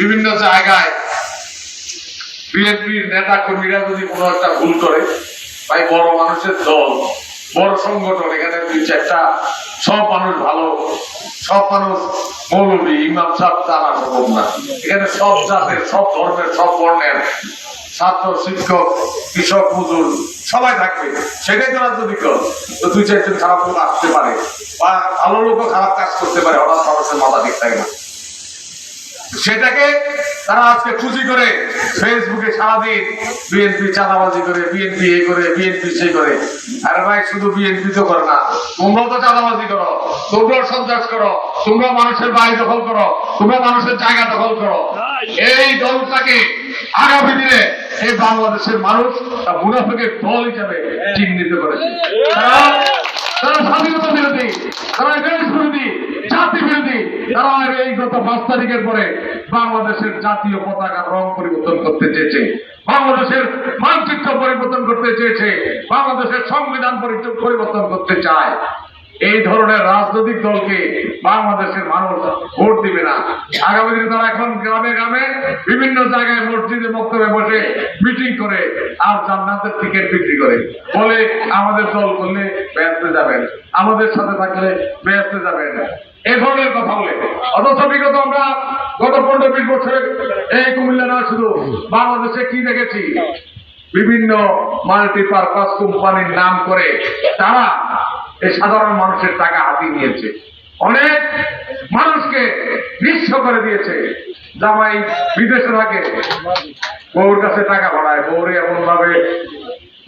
বিভিন্ন জায়গায় বিএনপির নেতা কর্মীরা যদি কোনো একটা ভুল করে, ভাই বড় মানুষের দল, বড় সংগঠন, এখানে দুই চারটা, সব মানুষ ভালো, সব মানুষ মৌলবী, ইমাম সাহেব, তারা সম্ভব না। এখানে সব জাতের, সব ধর্মের, সব বর্ণের ছাত্র, শিক্ষক, কৃষক, মজুর, সবাই থাকবে। সেটাই যদি কর তো দুই চারজন খারাপ লোক আসতে পারে, বা ভালো লোকও খারাপ কাজ করতে পারে, হঠাৎ মানুষের মাথা ঠিক থাকে না। সেটাকে তারা আজকে খুশি করে ফেসবুকে সারাদিন বিএনপি চাঁদাবাজি করে, বিএনপি এ করে, বিএনপি সে করে। আরে ভাই, শুধু বিএনপি তো করে না, তোমরাও তো চাঁদাবাজি করো, তোমরাও সন্ত্রাস করো, তোমরা মানুষের বাড়ি দখল করো, তোমরা মানুষের জায়গা দখল করো। এই দলটাকে আগামী দিনে এই বাংলাদেশের মানুষ মুনাফেকের দল হিসাবে চিহ্নিত করেছে। তারা এই গত পাঁচ তারিখের পরে বাংলাদেশের জাতীয় পতাকার রং পরিবর্তন করতে চেয়েছে, বাংলাদেশের মানচিত্র পরিবর্তন করতে চেয়েছে, বাংলাদেশের সংবিধান পরি- পরিবর্তন করতে চায় এই ধরনের রাজনৈতিক দলকে বাংলাদেশের মানুষ ভোট দিবে না। আগামী দিনে তারা এখন গ্রামে গ্রামে বিভিন্ন জায়গায় মসজিদে বক্তব্যে বসে মিটিং করে আর জান্নাতের টিকিট বিক্রি করে। বলে আমাদের দল করলে ব্যস্ত যাবেন, আমাদের সাথে থাকলে ব্যস্ত যাবেন। এ ধরনের কথা বলে। অথচ বিগত আমরা গত পনেরো বিশ বছরে এই কুমিল্লা না শুধু বাংলাদেশে কি দেখেছি? বিভিন্ন মাল্টিপারপাস কোম্পানির নাম করে তারা এই সাধারণ মানুষের টাকা হাতিয়ে নিয়েছে। অনেক মানুষকে নিঃস্ব করে দিয়েছে। জামাই বিদেশে থাকে। বউর কাছে টাকা ভাড়ায় বউরে এমন ভাবে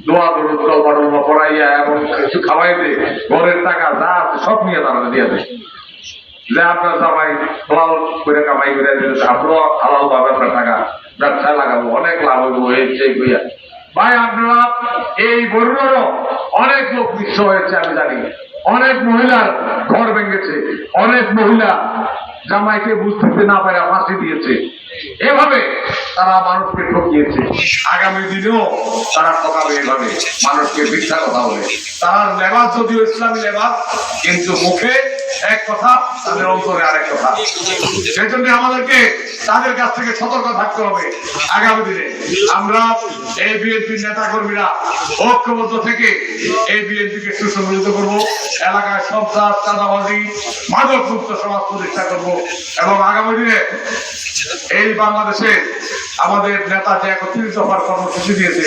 দোয়া দরুদ টলমা পড়াইয়া এমন কিছু খাওয়াই দে ঘরের টাকা যা আছে সব নিয়ে তারা দিয়ে দেয়। যে আপনার জামাই হালাল করে কামাই করে দিলে। আপনারও হালাল পাবে আপনার টাকা ব্যবসায় লাগাবো। অনেক লাভ হইব, এই ভাই, আপনারা এই বরুণেরও অনেক লোক নিঃস্ব হয়েছে, আমি জানি। অনেক মহিলার ঘর ভেঙেছে। অনেক মহিলা জামাইকে বুঝতে না পারে ফাঁসি দিয়েছে। এভাবে তারা মানুষকে ঠকিয়েছে। আগামী দিনেও তারা ঠকাবে এভাবে। মানুষকে মিথ্যা কথা বলে। তারা লেবাস, যদিও ইসলামী লেবাস, কিন্তু মুখে এক কথা, তাদের অন্তরে আরেক কথা। সেই জন্য আমাদেরকে তাদের কাছ থেকে সতর্ক থাকতে হবে আগামী দিনে। আমরা এই বিএনপির নেতা কর্মীরা ঐক্যবদ্ধ থেকে এই বিএনপিকে সুসংগঠিত করব। এলাকায় সব চাষ চাঁদাবাজি মাদক মুক্ত সমাজ প্রতিষ্ঠা করব। এবং আগামী দিনে এই বাংলাদেশে আমাদের নেতা যে একত্রিত হওয়ার কর্মসূচি দিয়েছে